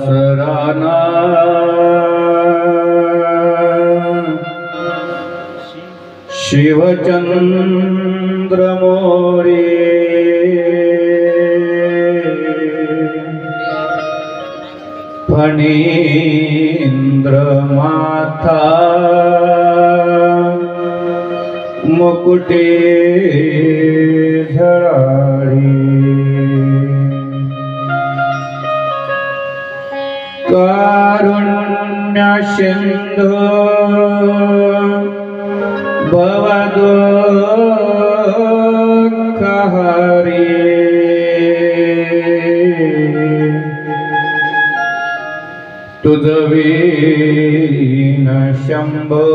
सराना शिवचंद्र मोरे। फणींद्र माथा। मुकुटे। সিন্ধু ভবদু হরি তুদবীন শম্ভো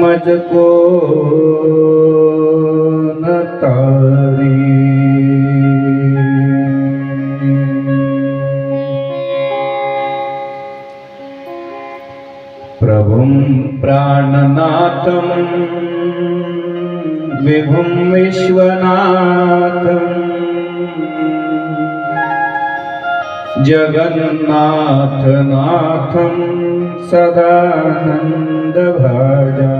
মজকো विभुं विश्वनाथम्। जगन्नाथनाथं सदानन्दभाजा।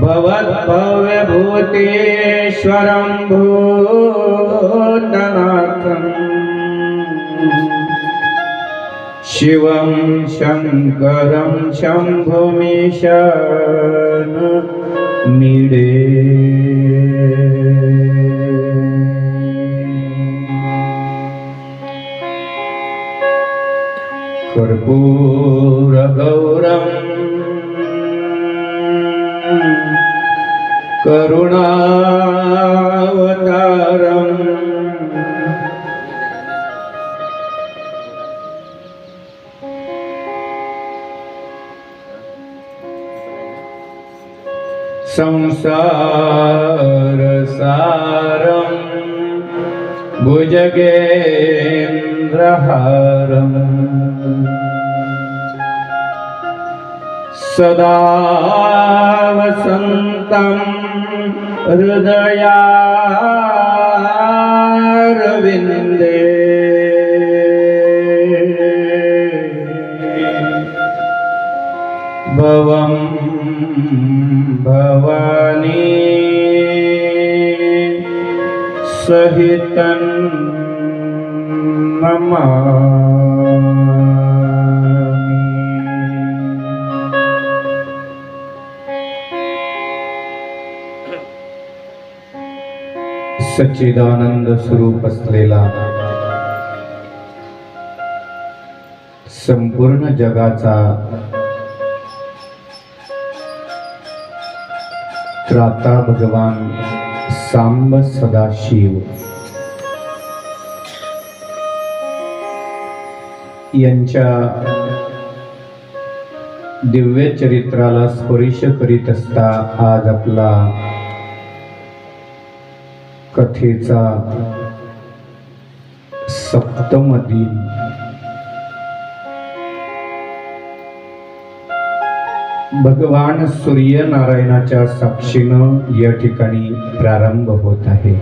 भवद्भव्यभूतेश्वरं भूतनाथम् शिवं शङ्करं शम्भुमेश कर्पूरगौरम् करुणा संसारसारं भुजगेन्द्रहारम् सदा वसन्तं हृदयारविन्दे भवं भवानी सहितं नमामि। सच्चिदानंद स्वरूप असलेला संपूर्ण जगाचा त्राता भगवान सांब सदाशिव। यांच्या दिव्य चरित्राला स्पर्श करीत असता आज आपला कथेचा सप्तम दिन भगवान सूर्यनारायणाच्या साक्षीनं या ठिकाणी प्रारंभ होत आहे.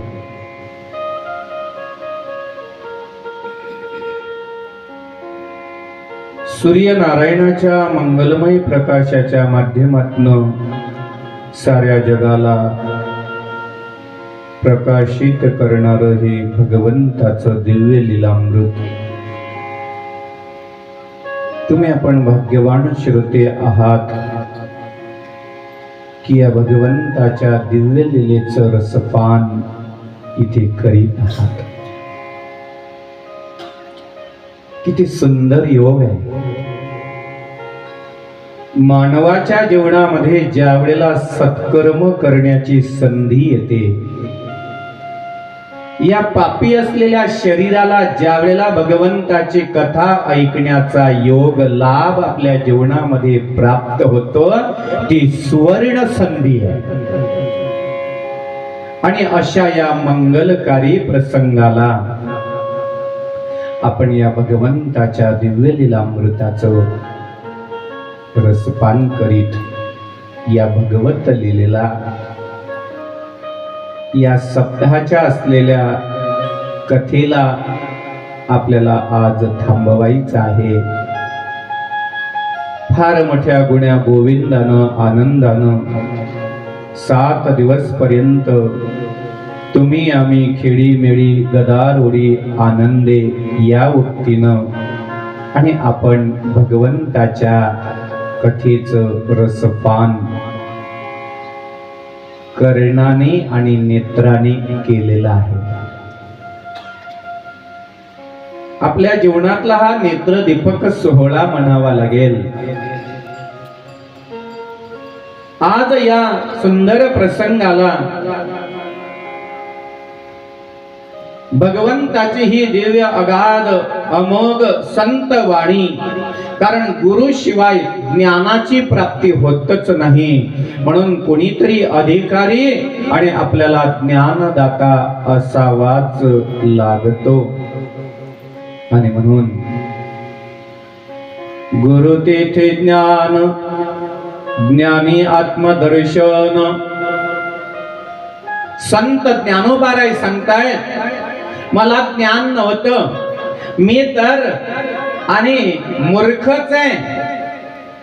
सूर्यनारायणाच्या मंगलमय प्रकाशाच्या माध्यमातनं साऱ्या जगाला प्रकाशित करणार हे भगवंताचं दिव्य लीलामृत. तुम्ही आपण भाग्यवान श्रोते आहात. की या भगवंताच्या दिव्य लिलेचं रसपान इथे करीत आहात. किती सुंदर योग आहे. मानवाच्या जीवनामध्ये ज्या वेळेला सत्कर्म करण्याची संधी येते या पापी असलेल्या शरीराला ज्या वेळेला भगवंताची कथा ऐकण्याचा योग लाभ आपल्या जीवनामध्ये प्राप्त होतो ती सुवर्ण संधी आहे. आणि अशा या मंगलकारी प्रसंगाला आपण या भगवंताच्या दिव्य लीलामृताचं रसपान करीत या भगवत लिलेला या सप्ताहाच्या असलेल्या कथेला आपल्याला आज थांबवायचं आहे. फार मोठ्या गुण्या गोविंदानं आनंदानं सात दिवस पर्यंत तुम्ही आम्ही खेडी मेळी गदारोडी आनंदे या उक्तीनं आणि आपण भगवंताच्या कथेचं रसपान कर्णाने आणि नेत्राने केलेला आहे. आपल्या जीवनातला हा नेत्र दीपक सोहळा म्हणावा लागेल. आज या सुंदर प्रसंगाला भगवंताची ही दिव्य अगाध अमोघ संत वाणी कारण गुरु शिवाय ज्ञानाची प्राप्ती होतच नाही. म्हणून कोणीतरी अधिकारी आणि आपल्याला ज्ञानदाता असावाच लागतो. आणि म्हणून गुरु तेथे ज्ञान ज्ञानी आत्मदर्शन. संत ज्ञानोबाराय सांगतायत मला ज्ञान नव्हतं. मी तर आणि मूर्खच आहे.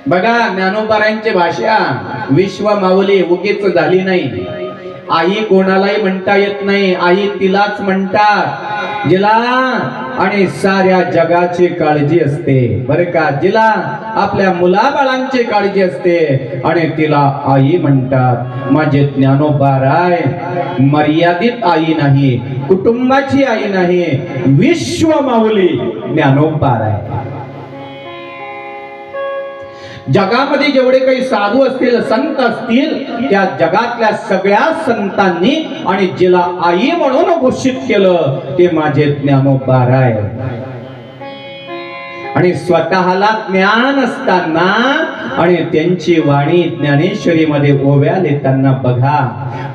बघा ज्ञानोबारांची भाषा विश्व माऊली उगीच झाली नाही. आई कोणालाही म्हणता येत नाही आई तिलाच म्हणतात. जिला आणि साऱ्या जगाची काळजी असते. बरे का? जिला आपल्या मुलाबाळांची काळजी असते. आणि तिला आई म्हणतात माझे ज्ञानोबा राय मर्यादित आई नाही कुटुंबाची आई नाही विश्व माऊली ज्ञानोबा राय जगामध्ये जेवढे काही साधू असतील संत असतील त्या जगातल्या सगळ्या संतांनी आणि जिला आई म्हणून घोषित केलं ते माझे ज्ञानोबार आहे आणि स्वतःला ज्ञान असताना आणि त्यांची वाणी ज्ञानेश्वरीमध्ये ओव्या लेताना बघा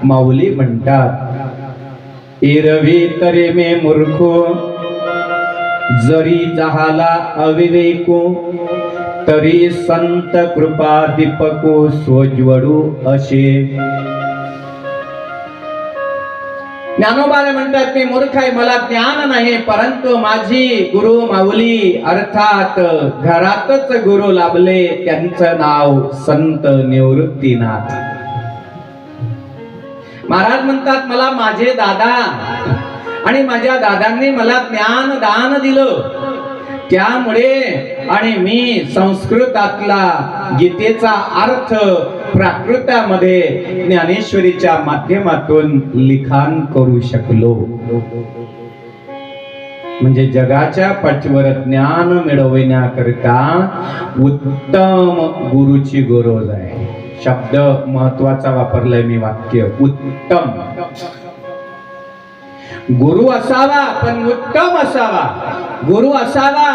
माऊली म्हणतात इरवी तरी मे मूर्खो जरी जहाला अविवेको तरी संत कृपा दीपको सोज्वडू असे. ज्ञानोबाला म्हणतात मी मूर्ख आहे मला ज्ञान नाही परंतु माझी गुरु माऊली अर्थात घरातच गुरु लाभले त्यांचं नाव संत निवृत्तीनाथ. महाराज म्हणतात मला माझे दादा आणि माझ्या दादांनी मला ज्ञान दान दिलं. त्यामुळे आणि मी संस्कृतातला गीतेचा अर्थ प्राकृतामध्ये ज्ञानेश्वरीच्या माध्यमातून लिखाण करू शकलो. म्हणजे जगाच्या पाठीवर ज्ञान मिळवण्याकरिता उत्तम गुरुची गरज आहे. शब्द महत्त्वाचा वापरलाय मी वाक्य उत्तम. गुरु असावा पण उत्तम असावा. गुरु असावा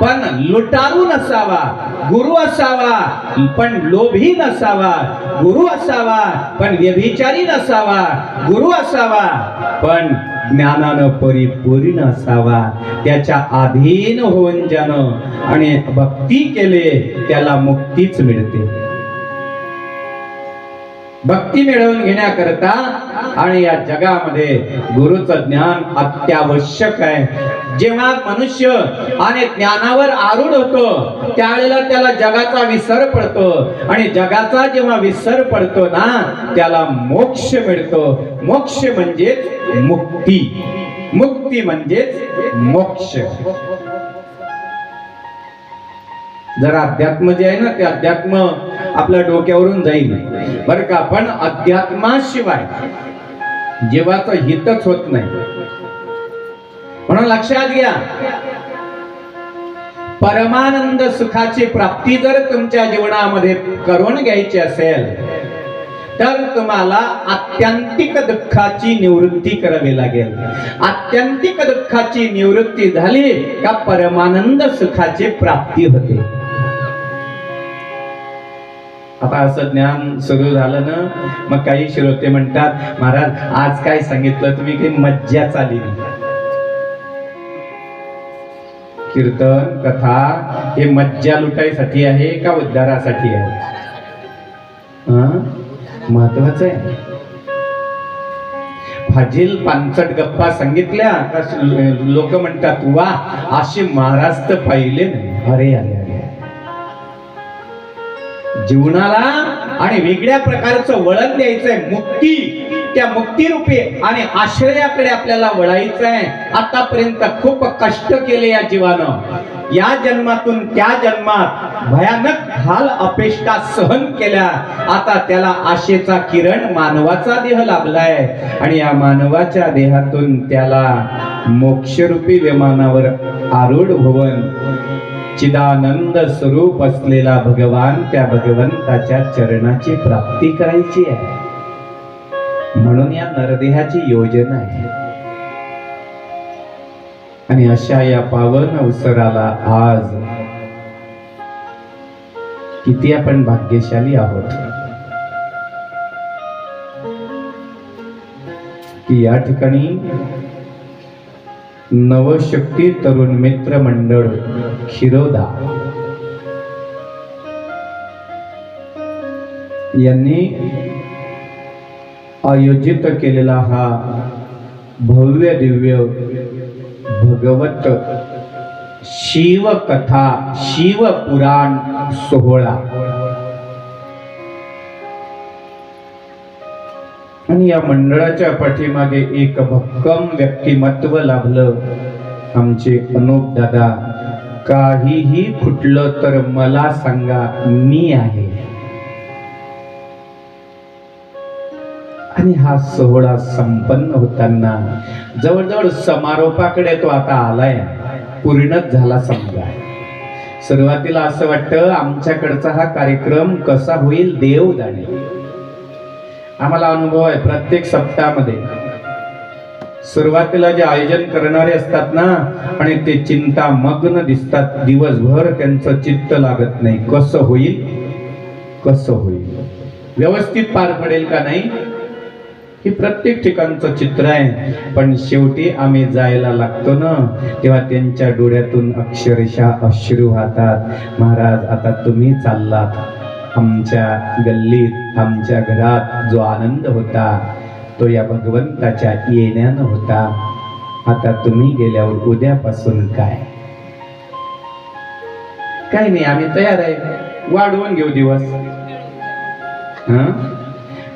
पण लुटारू नसावा गुरु असावा पण लोभी नसावा गुरु असावा पण व्यभिचारी नसावा गुरु असावा पण ज्ञानानं परिपूर्ण असावा. त्याच्या अधीन होऊन ज्यानं आणि भक्ती केले त्याला मुक्तीच मिळते. भक्ती मिळवून घेण्याकरता आणि या जगामध्ये गुरुचं ज्ञान अत्यावश्यक आहे. जेव्हा मनुष्य आणि ज्ञानावर आरूढ होतो त्यावेळेला त्याला जगाचा विसर पडतो. आणि जगाचा जेव्हा विसर पडतो ना त्याला मोक्ष मिळतो. मोक्ष म्हणजेच मुक्ती. मुक्ती म्हणजेच मोक्ष. जर अध्यात्म जे आहे ना ते अध्यात्म आपल्या डोक्यावरून जाईल. बरं का? पण अध्यात्माशिवाय जीवाचं हितच होत नाही. म्हणून लक्षात घ्या. परमानंद सुखाची प्राप्ती जर तुमच्या जीवनामध्ये करून घ्यायची असेल तर तुम्हाला आत्यंतिक दुःखाची निवृत्ती करावी लागेल. आत्यंतिक दुःखाची निवृत्ती झाली का परमानंद सुखाची प्राप्ती होते. आता असं ज्ञान सुरू झालं ना मग काही श्रोते म्हणतात महाराज आज काय सांगितलं? तुम्ही काही मज्जा चाली कीर्तन कथा हे मज्जा लुटायसाठी आहे का उद्धारासाठी आहे? महत्वाचं आहे. फाजील पानचट गप्पा सांगितल्या लोक म्हणतात वा अशी महाराज तर पाहिले नाही. अरे अरे अरे. जीवनाला आणि वेगळ्या प्रकारचं वळण द्यायचंय. मुक्ती त्या मुक्तीरूपी आणि आश्रयाकडे आपल्याला वळायचं आहे आतापर्यंत खूप कष्ट केले या जीवानं. या जन्मातून त्या जन्मात भयानक हाल अपेष्टा सहन केल्या. आता त्याला आशेचा किरण मानवाचा देह लाभलाय आणि या मानवाच्या देहातून त्याला मोक्षरूपी विमानावर आरूढ होऊन चिदानंद स्वरूप असलेला भगवान त्या भगवंताच्या चरणाची प्राप्ती करायची आहे. म्हणून या नरदेहाची योजना आहे. आणि अशा या पावन अवसराला आज किती आपण भाग्यशाली आहोत. की या ठिकाणी नवशक्ती तरुण मित्र मंडळ खिरोदा यांनी आयोजित केलेला हा भव्य दिव्य भगवत शिवकथा शिवपुराण सोहळा. आणि या मंडळाच्या पाठीमागे एक भक्कम व्यक्तिमत्व लाभलं. आमचे अनुप दादा काहीही फुटलं तर मला सांगा मी आहे. आणि हा सोहळा संपन्न होताना जवळजवळ समारोपाकडे तो आता आलाय. पूर्णच झाला समजा. सुरुवातीला असं वाटतं आमच्याकडचा हा कार्यक्रम कसा होईल देव जाणे. आम्हाला अनुभव आहे प्रत्येक सप्ताहामध्ये. सुरुवातीला जे आयोजन करणारे असतात ना आणि ते चिंता मग्न दिसतात. दिवसभर त्यांचं चित्त लागत नाही. कसं होईल? कसं होईल? व्यवस्थित पार पडेल का नाही? हे प्रत्येक ठिकाणचं चित्र आहे. पण शेवटी आम्ही जायला लागतो ना तेव्हा त्यांच्या डोळ्यातून अक्षरशः अश्रू वाहतात. महाराज आता तुम्ही चाललात. आमच्या गल्लीत आमच्या घरात जो आनंद होता तो या भगवंताच्या येण्यानं होता. आता तुम्ही गेल्यावर उद्यापासून काय? काय नाही आम्ही तयार आहे. वाढवून घेऊ दिवस.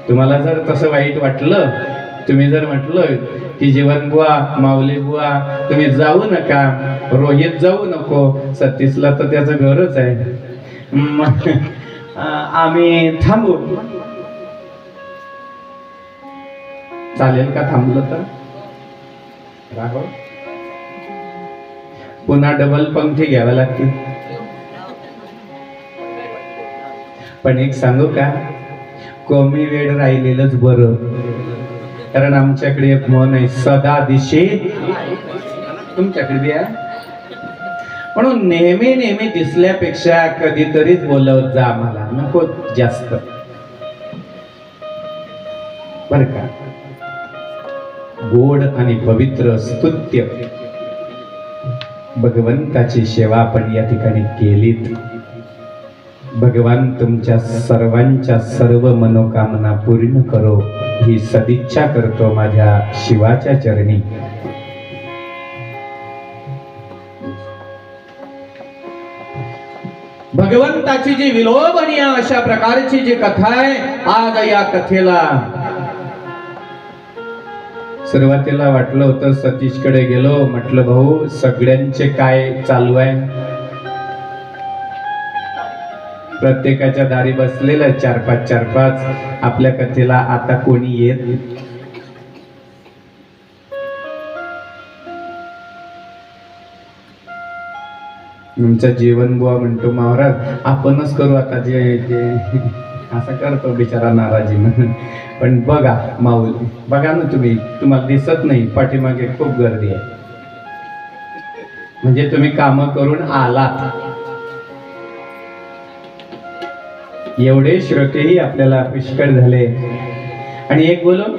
तुम्हाला जर तसं वाईट वाटलं तुम्ही जर म्हटलं की जीवन बुवा माऊली बुवा तुम्ही जाऊ नका रोहित जाऊ नको सतीशला तर त्याचं घरच आहे. आम्ही थांबू चालेल का थांबलं तर? राघव? पुन्हा डबल पंक्ती घ्याव्या लागतील. पण एक सांगू का? कमी वेळ राहिलेलंच बरं. कारण आमच्याकडे एक मन आहे सदा दिशे. तुमच्याकडे बी आहे? म्हणून नेहमी नेहमी दिसल्यापेक्षा कधीतरीच बोलवत जा आम्हाला नको जास्त. बर का? गोड आणि पवित्र स्तुत्य भगवंताची सेवा आपण या ठिकाणी केलीत. भगवान तुमच्या सर्वांच्या सर्व मनोकामना पूर्ण करो. ही सदिच्छा करतो माझ्या शिवाच्या चरणी. भगवंताची जी विलोभनीय अशा प्रकारची जी कथा आहे आज या कथेला सुरुवातीला वाटलं होतं सतीशकडे गेलो. म्हटलं भाऊ सगळ्यांचे काय चालू आहे? प्रत्येकाच्या दारी बसलेलं चार पाच चार पाच. आपल्या कथेला आता कोणी येत तुमचं जीवन बुवा म्हणतो महाराज आपणच करू आता जे ते. असं करतो बिचारा नाराजी म्हणून. पण बघा माऊल बघा ना तुम्ही तुम्हाला दिसत नाही पाठीमागे खूप गर्दी आहे. म्हणजे तुम्ही काम करून आलात. एवढे श्रोतेही आपल्याला पुष्कळ झाले. आणि एक बोलून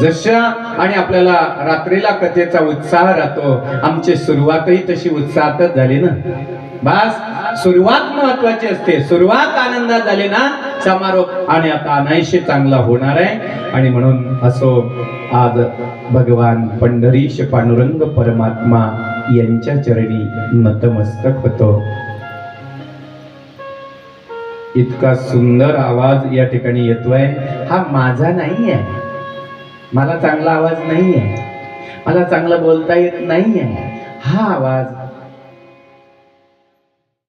जशा आणि आपल्याला रात्रीला कथेचा उत्साह राहतो आमची सुरुवातही तशी उत्साहातच झाली ना. बास सुरुवात महत्वाची असते. सुरुवात आनंदात झाली ना समारोप. आणि आता अनायशी चांगला होणार आहे. आणि म्हणून असो आज भगवान पंढरीश पांडुरंग परमात्मा यांच्या चरणी नतमस्तक होतो. इतका सुंदर आवाज या ठिकाणी येतोय. हा माझा नाही आहे मला चांगला आवाज नाही आहे मला चांगलं बोलता येत नाही आहे हा आवाज